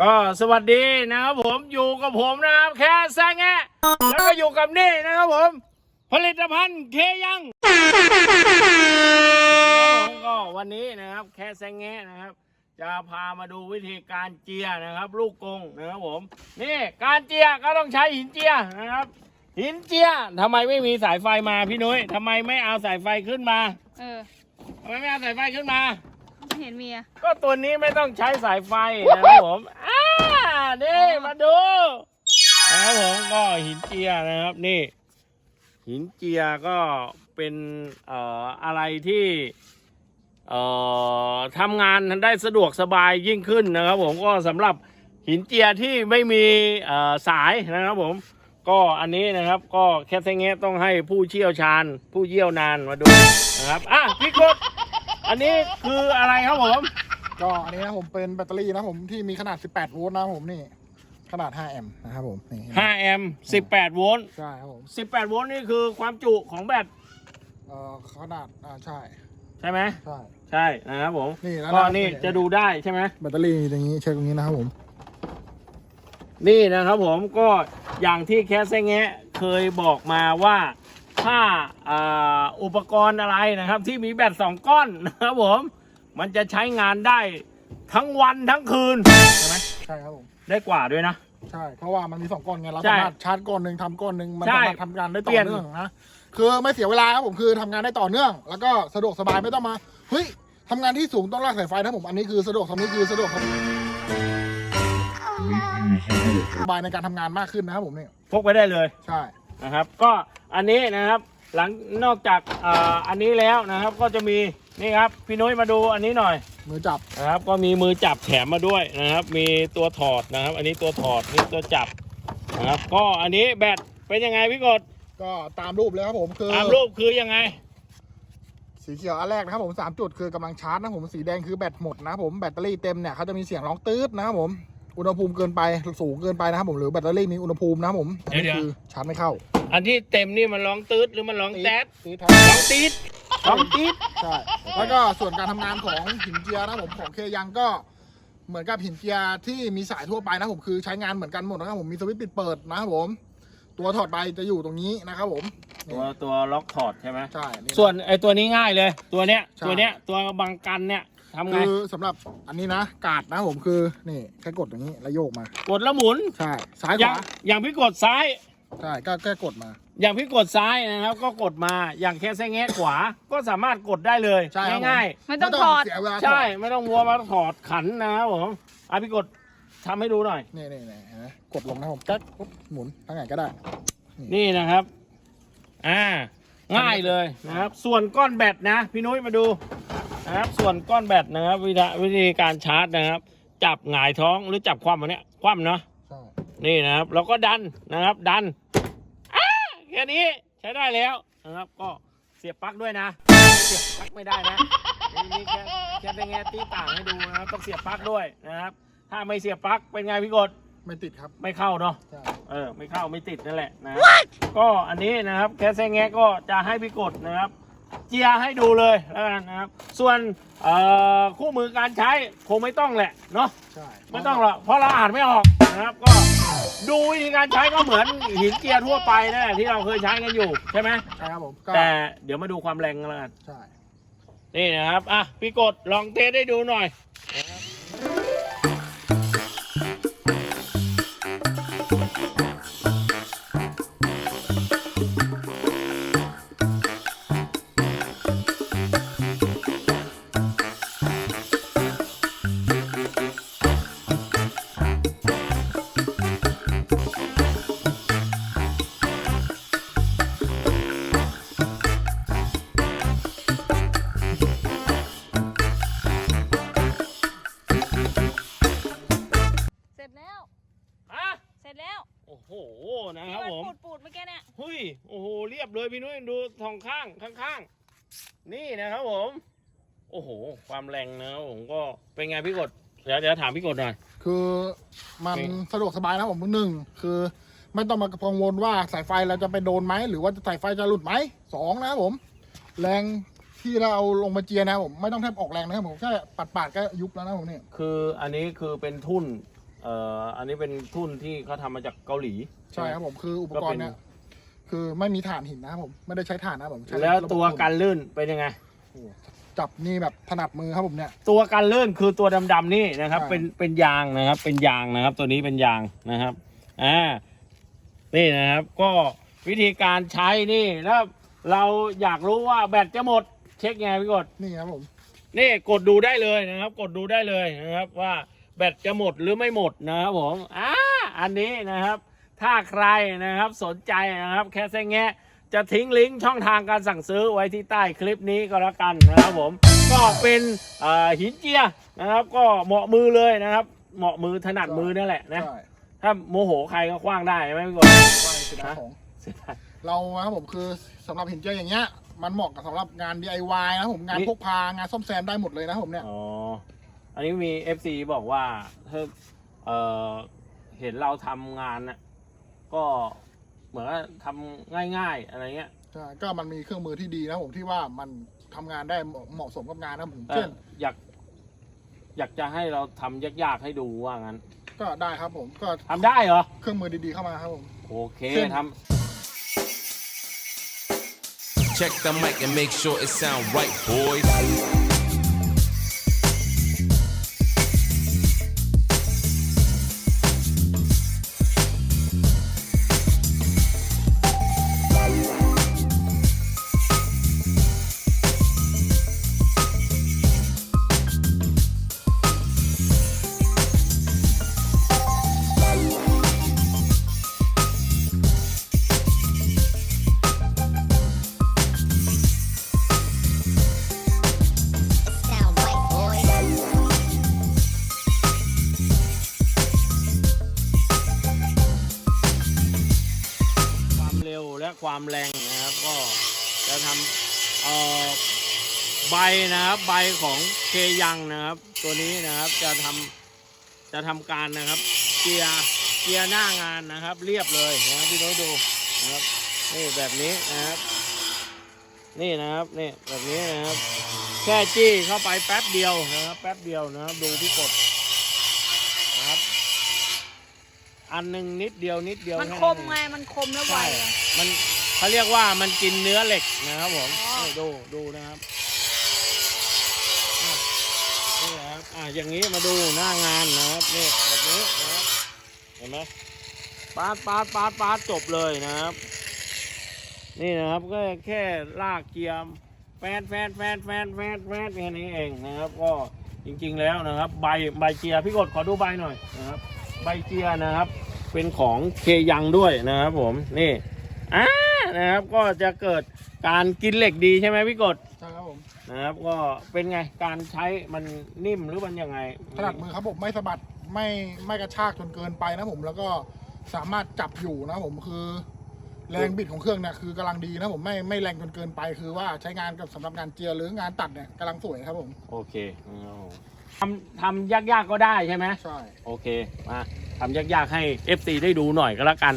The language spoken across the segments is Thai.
ก็สวัสดีนะครับผมอยู่กับผมนะครับแค่แซงแงะแล้วก็อยู่กับนี่นะครับผม ผลิตภัณฑ์เคยังผมก็วันนี้นะครับแค่แซงแงะนะครับ จะพามาดูวิธีการเจียนะครับ ลูกกงนะครับผม นี่การเจียก็ต้องใช้หินเจียนะครับ หินเจียทำไมไม่มีสายไฟมาพี่นุ้ยทำไมไม่เอาสายไฟขึ้นมา เออทำไมไม่เอาสายไฟขึ้นมาไม่เห็นมีอะก็ตัวนี้ไม่ต้องใช้สายไฟนะครับผมอ่า นี่มาดูนะครับผมก็หินเจียนะครับนี่ หินเจียก็เป็นเอ่ออะไรที่เอ่อทำงานได้สะดวกสบายยิ่งขึ้นนะครับผมก็สำหรับหินเจียที่ไม่มีเอ่อสายนะครับผมก็อันนี้นะครับก็แค่เงี้ต้องให้ผู้เชี่ยวชาญ ผู้เยี่ยวนานมาดูนะครับอะพี่กดอันนี้คืออะไรครับผม ก็อันนี้นะผมเป็นแบตเตอรี่นะผมที่มีขนาด 18 โวลต์นะผมนี่ ขนาด 5 แอมป์นะครับผมนี่5แอมป์18 โวลต์ ใช่ครับผม18 โวลต์นี่คือความจุของแบต เอ่อขนาดอ่าใช่ใช่ไหม ใช่ ใช่นะครับผม นี่แล้วก็นะนี่จะดูได้ใช่ไหมแบตเตอรี่อย่างนี้เช็คตรงนี้นะครับผม นี่นะครับผมก็อย่างที่แคสแงะเคยบอกมาว่าถ้าอ่าอุปกรณ์อะไรนะครับ ที่มีแบตสองก้อนนะครับผม มันจะใช้งานได้ทั้งวันทั้งคืน ใช่ไหมใช่ครับผม ได้กว่าด้วยนะ ใช่ เพราะว่ามันมีสองก้อนไงเราใช่สามารถชาร์จก้อนหนึ่งทำก้อนหนึ่งมันใช่สามารถทำงานได้ต่เปลี่อยนเนื่องนะคือไม่เสียเวลาครับผมคือทำงานได้ต่อเนื่อง แล้วก็สะดวกสบายไม่ต้องมาเฮ้ยทำงานที่สูงต้องลากสายไฟนะผมอันนี้คือสะดวกทำนี้คือสะดวกสบายในการทำงานมากขึ้นนะครับผมเนี่ยพกไปได้เลยใช่นะครับ ก็อันนี้นะครับ หลังนอกจากอ่าอันนี้แล้วนะครับก็จะมี นี่ครับพี่นุ้ยมาดูอันนี้หน่อยมือจับนะครับ ก็มีมือจับแถมมาด้วยนะครับ มีตัวถอดนะครับ อันนี้ตัวถอดนี่ตัวจับนะครับ ก็อันนี้แบตเป็นยังไงพี่กดก็ตามรูปเลยครับผมคือตามรูปคือยังไง สีเขียวอันแรกนะครับผมสามจุดคือกำลังชาร์จนะครับผมสีแดงคือแบตหมดนะครับผมแบตเตอรี่เต็มเนี่ยเขาจะมีเสียงร้องตืดนะครับผมอุณหภูมิเกินไปสูงเกินไปนะครับผมหรือแบตเตอรี่มีอุณหภูมินะครับผมอันนี้เดี๋ยวคือชาร์จไม่เข้า อันที่เต็มนี่มันร้องตืดหรือมันร้องแต๊ดตีดร้องตีด ร้องตีดใช่แล้วก็ส่วนการทำงานของหินเจียนะครับผมของเคยังก็เหมือนกับหินเจียที่มีสายทั่วไปนะครับผมคือใช้งานเหมือนกันหมดนะครับผมมีสวิตช์ปิดเปิดนะครับผม ตัวถอดไปจะอยู่ตรงนี้นะครับผมตัวตัวล็อกถอดใช่ไหมใช่นี่ส่วนไอ้ตัวนี้ง่ายเลย ตัวเนี้ยใช่ ตัวเนี้ยตัวบังกันเนี่ยทำไงคือสำหรับอันนี้นะกาดนะครับผมคือนี่แค่กดอย่างนี้แล้วโยกมา กดแล้วหมุนใช่ซ้ายอขย่างวาอย่างพี่กดซ้าย ใช่ก็แค่กดมา อย่างพี่กดซ้ายนะครับ ก็กดมาอย่างแค่แซงแงะขวา ก็สามารถกดได้เลยใช่ครับผมง่ายไม่ต้องถอด เสียเวลาๆใช่ไม่ต้องมัวมาถอดขันนะครับผมอะพี่กดทำให้ดูหน่อย นี่นี่นี่เห็นไหมกดลงนะครับผมก็ปุ๊บหมุนทางไหนก็ได้ นี่นะครับ อ่า ง่ายเลยนะครับ ส่วนก้อนแบตนะ พี่นุ้ยมาดูนะครับ ส่วนก้อนแบตนะครับ วิธีวิธีการชาร์จนะครับ จับหงายท้องหรือจับคว่ำอันเนี้ยคว่ำเนาะใช่ นี่นี่นะครับแล้วก็ดันนะครับดันอ่าแค่นี้ใช้ได้แล้วนะครับก็เสียบปลั๊กด้วยนะเสียบปลั๊กไม่ได้นะนี่นี่แค่แค่เป็นไงตีต่างให้ดูนะครับต้องเสียบปลั๊กด้วยนะครับ ถ้าไม่เสียบปลั๊กเป็นไงพี่กดไม่ติดครับไม่เข้าเนาะใช่เออไม่เข้าไม่ติดนั่นแหละนะก็อันนี้นะครับแคสแซงแงะก็จะให้พี่กดนะครับ เจียให้ดูเลยแล้วกันนะครับ ส่วนเอ่อคู่มือการใช้คงไม่ต้องแหละเนาะใช่ไม่ต้องหรอกเพราะเราอ่านไม่ออกนะครับก็ดูวิธีการใช้ก็เหมือนหินเจียทั่วไปนั่นแหละที่เราเคยใช้กันอยู่ใช่ไหมใช่ครับผมก็แต่เดี๋ยวมาดูความแรงกันแล้วกันใช่นี่นะครับอะพี่กดลองเทสให้ดูหน่อยเส หเรียบเลยพี่นุ้ยดูทองข้างข้างๆ นี่นะครับผม โอ้โห ความแรงนะครับผมก็เป็นไงพี่กดเดี๋ยวเดี๋ยวถามพี่กดหน่อย คือมันนี่สะดวกสบายนะครับผมหนึ่งคือ ไม่ต้องมากังวลว่าสายไฟเราจะไปโดนไหมหรือว่าสายไฟจะหลุดไหมสองนะครับผม แรงที่เราเอาลงมาเจียนะครับผมไม่ต้องแทบออกแรงนะครับผมแค่ปัดปาดๆก็ยุบแล้วนะครับผมเนี่ยคืออันนี้คือเป็นทุ่นเอ่ออันนี้เป็นทุ่นที่เขาทำมาจากเกาหลี ใช่ครับผมคืออุปกรณ์เนี่ย คือไม่มีถ่านหินนะครับผม ไม่ได้ใช้ถ่านนะครับผมใช้แล้วตัวระบบกันลื่นเป็นยังไง โอ้โหจับนี่แบบถนัดมือครับผมเนี่ย ตัวกันลื่นคือตัวดำๆนี่นะครับ ใช่ เป็นเป็นยางนะครับ เป็นยางนะครับ ตัวนี้เป็นยางนะครับอ่านี่นะครับ ก็วิธีการใช้นี่แล้วเราอยากรู้ว่าแบตจะหมด เช็คไงพี่กดนี่ครับผม นี่กดดูได้เลยนะครับ กดดูได้เลยนะครับ ว่าแบตจะหมดหรือไม่หมดนะครับผมอ่าอันนี้นะครับ ถ้าใครนะครับสนใจนะครับ แค่แซงแงะจะทิ้งลิงก์ช่องทางการสั่งซื้อไว้ที่ใต้คลิปนี้ก็แล้วกันนะครับผม ก็เป็นเอ่อหินเจียนะครับ ก็เหมาะมือเลยนะครับ เหมาะมือถนัดมือนั่นแหละนะใช่ถ้าโมโหใครก็คว้างได้ไหมพี่กดว่าเสียดายของ เสียดาย เรานะครับผมคือสำหรับหินเจียอย่างเงี้ยมันเหมาะกับสำหรับงาน DIY นะครับผมงานพกพางานซ่อมแซมได้หมดเลยนะครับผมเนี่ยอ๋อ อันนี้มี FC บอกว่าถ้าเออเห็นเราทำงานน่ะ ก็เหมือนว่าทำง่ายๆอะไรเงี้ย ใช่ก็มันมีเครื่องมือที่ดีนะครับผมที่ว่ามันทำงานได้เหมาะเหมาะสมกับงานนะครับผมเอเช่อนอยาก อยากจะให้เราทำยากๆให้ดูว่างั้นก็ได้ครับผมก็ทำได้เหรอ เครื่องมือดีๆเข้ามาครับผม โอเคเช่นท Check the mic and make sure it sound right, boys. ความแรงนะครับ ก็จะทำเอ่อใบนะครับใบของเคยังนะครับ ตัวนี้นะครับจะทำจะทำการนะครับเกียร์เกียร์หน้างานนะครับ เรียบเลยนะครับพี่น้อยดูนะครับนี่แบบนี้นะครับ นี่นะครับนี่แบบนี้นะครับ แค่จี้เข้าไปแป๊บเดียวนะครับ แป๊บเดียวนะครับ ดูที่กดนะครับ อันหนึ่งนิดเดียวนิดเดียวมันแคมไง มันคมแล้วไวใช่อะมันเขาเรียกว่ามันกินเนื้อเหล็กนะครับผมอ๋อนี่ดูดูนะครับอะนี่นะครับอะอย่างนี้มาดูหน้างานนะครับนี่แบบนี้นะครับเห็นไหมปาดปาดปาดปาดจบเลยนะครับ นี่นะครับก็แค่ลากเกียร์แฟนแฟนแฟนแฟนแฟนแฟนแค่นี้เองนะครับ ก็จริงๆแล้วนะครับ ใบใบเกียร์พี่กดขอดูใบหน่อยนะครับ ใบเกียร์นะครับ เป็นของเคยังด้วยนะครับผมนี่อ่านะครับก็จะเกิดการกินเหล็กดีใช่ไหมพี่กดใช่ครับผมนะครับก็เป็นไงการใช้มันนิ่มหรือมันยังไงถนัดมือครับผมไม่สะบัดไม่ไม่กระชากจนเกินไปนะผมแล้วก็สามารถจับอยู่นะผมคือ แรงบิดของเครื่องเนี่ยคือกำลังดีนะผมไม่ไม่แรงจนเกินไปคือว่าใช้งานกับสำหรับงานเจียร์หรืองานตัดเนี่ยกำลังสวยครับผมโอเคเอาทำทำยากๆก็ได้ใช่ไหมใช่โอเคมา ทำยากๆให้ FC ได้ดูหน่อยก็แล้วกัน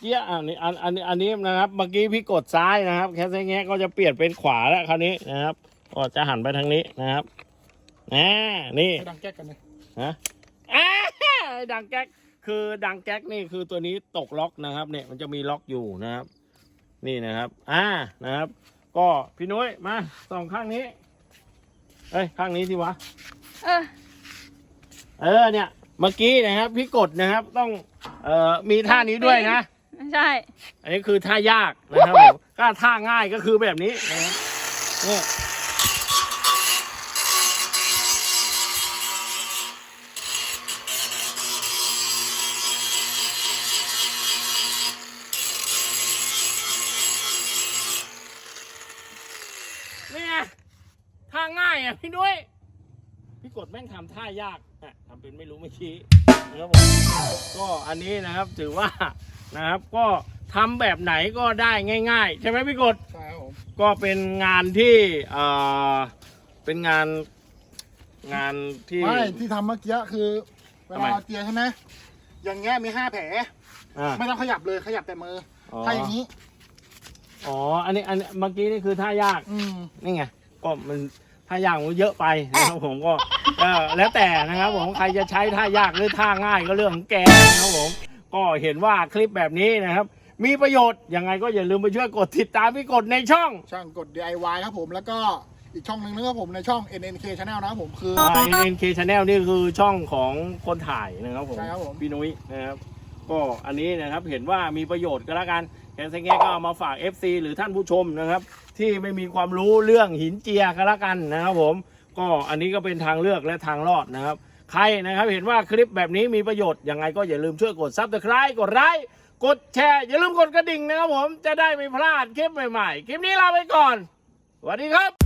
เกียร์อันนี้อันอันนี้อันนี้นะครับเมื่อกี้พี่กดซ้ายนะครับ แค่ไซแงะก็จะเปลี่ยนเป็นขวาแล้วคราวนี้นะครับก็จะหันไปทางนี้นะครับอ่านี่ให้ดังแก๊กกันเลยฮะอ่าดังแก๊กคือดังแก๊กนี่คือตัวนี้ตกล็อกนะครับ เนี่ยมันจะมีล็อกอยู่นะครับ นี่นะครับ อ่านะครับ ก็พี่นุ้ยมาสองข้างนี้เอ้ยข้างนี้สิวะเออเออเนี่ยเมื่อกี้นะครับ พี่กดนะครับต้องเอ่อมีท่านี้ด้วยนะ ใช่ อันนี้คือท่ายากนะครับผมถ้าท่าง่ายก็คือแบบนี้นะครับเนี่ยนี่ไงท่าง่ายอะพี่นุ้ยพี่กดแม่งทำท่ายากอะทำเป็นไม่รู้ไม่ชี้นะครับผมก็อันนี้นะครับถือว่า นะครับ ก็ทำแบบไหนก็ได้ง่าย ๆ ใช่ไหมพี่กดใช่ครับผมก็เป็นงานที่เอ่อเป็นงานงานที่ ไม่ที่ทำเมื่อกี้คือเวทำไม ลาเราเจียใช่ไหมอย่างเงี้ยมีห้าแผล อ่า ไม่ต้องขยับเลยขยับแต่มือออ ถ้าอย่างนี้ อ๋ออันนี้อันนี้เมื่อกี้นี่คือท่ายาก อืมนี่ไงก็มันท่ายากมันเยอะไปนะครับผมก็เออแล้วแต่นะครับผมใครจะใช้ท่ายากหรือท่าง่ายก็เรื่องของแกนะครับผม ก็เห็นว่าคลิปแบบนี้นะครับ มีประโยชน์ยังไงก็อย่าลืมไปช่วยกดติดตามพี่กดในช่องช่างกด DIY ครับผมแล้วก็อีกช่องหนึ่งนะครับผมในช่อง NNK Channel นะครับผมคือ NK Channel นี่คือช่องของคนถ่ายนะครับผมใช่ครับผม พี่นุ้ยนะครับก็อันนี้นะครับเห็นว่ามีประโยชน์ก็แล้วกันแค่สังเกตก็เอามาฝาก FC หรือท่านผู้ชมนะครับ ที่ไม่มีความรู้เรื่องหินเจียก็แล้วกันนะครับผม ก็อันนี้ก็เป็นทางเลือกและทางรอดนะครับ ใครนะครับเห็นว่าคลิปแบบนี้มีประโยชน์ยังไงก็อย่าลืมช่วยกดซับสไคร b e กดไลค์กดแชร์ อย่าลืมกดกระดิ่งนะครับผมจะได้ไม่พลาดคลิปใหม่ๆ คลิปนี้ลาไปก่อนสวัสดีครับ